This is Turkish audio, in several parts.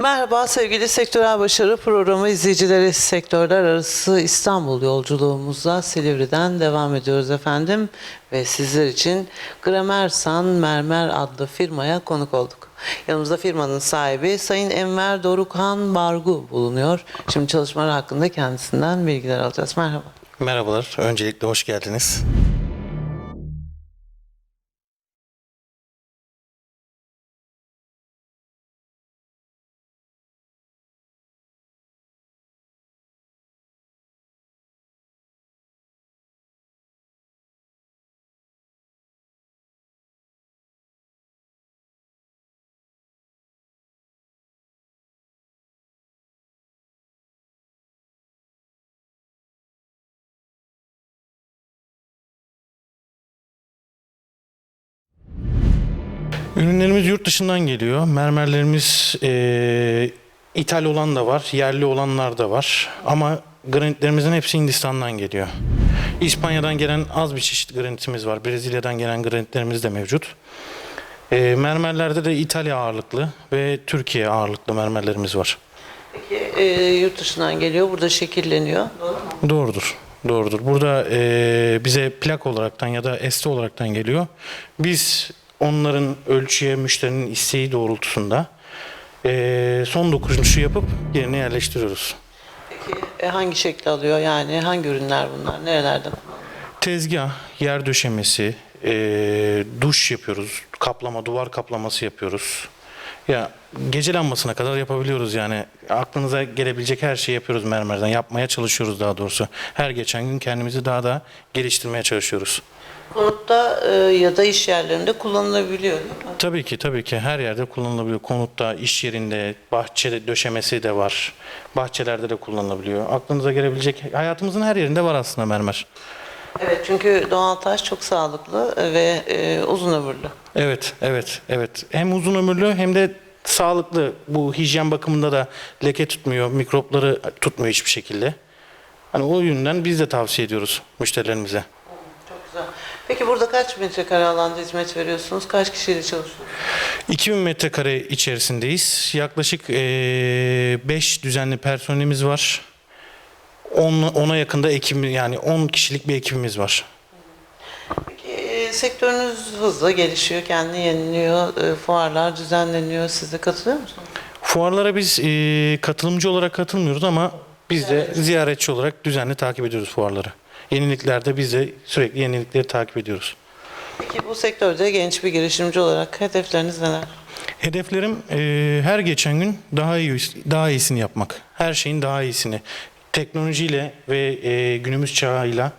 Merhaba sevgili Sektörel Başarı Programı izleyicileri. Sektörler arası İstanbul yolculuğumuzda Silivri'den devam ediyoruz efendim. Ve sizler için Gramersan Mermer adlı firmaya konuk olduk. Yanımızda firmanın sahibi Sayın Enver Dorukhan Bargu bulunuyor. Şimdi çalışmalar hakkında kendisinden bilgiler alacağız. Merhaba. Merhabalar, öncelikle hoş geldiniz. Ürünlerimiz yurt dışından geliyor. Mermerlerimiz eee ithal olan da var, yerli olanlar da var. Ama granitlerimizin hepsi Hindistan'dan geliyor. İspanya'dan gelen az bir çeşit granitimiz var. Brezilya'dan gelen granitlerimiz de mevcut. Eee, mermerlerde de İtalya ağırlıklı ve Türkiye ağırlıklı mermerlerimiz var. Peki e, yurt dışından geliyor. Burada şekilleniyor. Doğru mu? Doğrudur. Doğrudur. Burada eee, bize plak olaraktan ya da este olaraktan geliyor. Biz onların ölçüye müşterinin isteği doğrultusunda eee, son dokunuşu yapıp yerine yerleştiriyoruz. Peki e, hangi şekli alıyor? Yani hangi ürünler bunlar? Nerelerden? Tezgah, yer döşemesi, eee, duş yapıyoruz. Kaplama, duvar kaplaması yapıyoruz. Ya gece lambasına kadar yapabiliyoruz yani. Aklınıza gelebilecek her şeyi yapıyoruz mermerden. Yapmaya çalışıyoruz daha doğrusu. Her geçen gün kendimizi daha da geliştirmeye çalışıyoruz. Konutta e, ya da iş yerlerinde kullanılabiliyor değil mi? Tabii ki tabii ki her yerde kullanılabiliyor. Konutta, iş yerinde, bahçede döşemesi de var. Bahçelerde de kullanılabiliyor. Aklınıza gelebilecek hayatımızın her yerinde var aslında mermer. Evet çünkü doğal taş çok sağlıklı ve e, uzun ömürlü. Evet, evet, evet. Hem uzun ömürlü hem de sağlıklı. Bu hijyen bakımında da leke tutmuyor, mikropları tutmuyor hiçbir şekilde. Hani o yönden biz de tavsiye ediyoruz müşterilerimize. Çok güzel. Peki burada kaç metrekare alanda hizmet veriyorsunuz? Kaç kişiyle çalışıyorsunuz? 2000 metrekare içerisindeyiz. Yaklaşık 5 düzenli personelimiz var. 10 ona yakında ekibimiz yani 10 kişilik bir ekibimiz var. Peki e, sektörünüz hızla gelişiyor, kendini yeniliyor, e, fuarlar düzenleniyor. Siz de katılıyor musunuz? Fuarlara biz e, katılımcı olarak katılmıyoruz ama biz de ziyaretçi olarak düzenli takip ediyoruz fuarları. Yeniliklerde biz de sürekli yenilikleri takip ediyoruz. Peki bu sektörde genç bir girişimci olarak hedefleriniz neler? Hedeflerim e, her geçen gün daha iyi daha iyisini yapmak. Her şeyin daha iyisini. Teknolojiyle ve e, günümüz çağıyla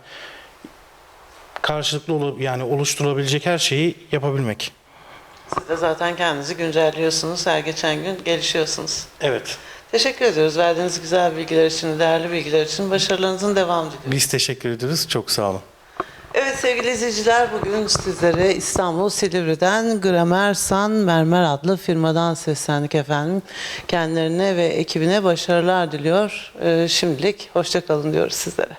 karşılıklı olu- yani oluşturulabilecek her şeyi yapabilmek. Siz de zaten kendinizi güncelliyorsunuz. Her geçen gün gelişiyorsunuz. Evet. Teşekkür ediyoruz. Verdiğiniz güzel bilgiler için, değerli bilgiler için başarılarınızın devamı diliyorum. Biz teşekkür ediyoruz. Çok sağ olun. Evet sevgili izleyiciler bugün sizlere İstanbul Silivri'den Gramersan Mermer adlı firmadan seslendik efendim. Kendilerine ve ekibine başarılar diliyor. Ee, şimdilik hoşçakalın diyoruz sizlere.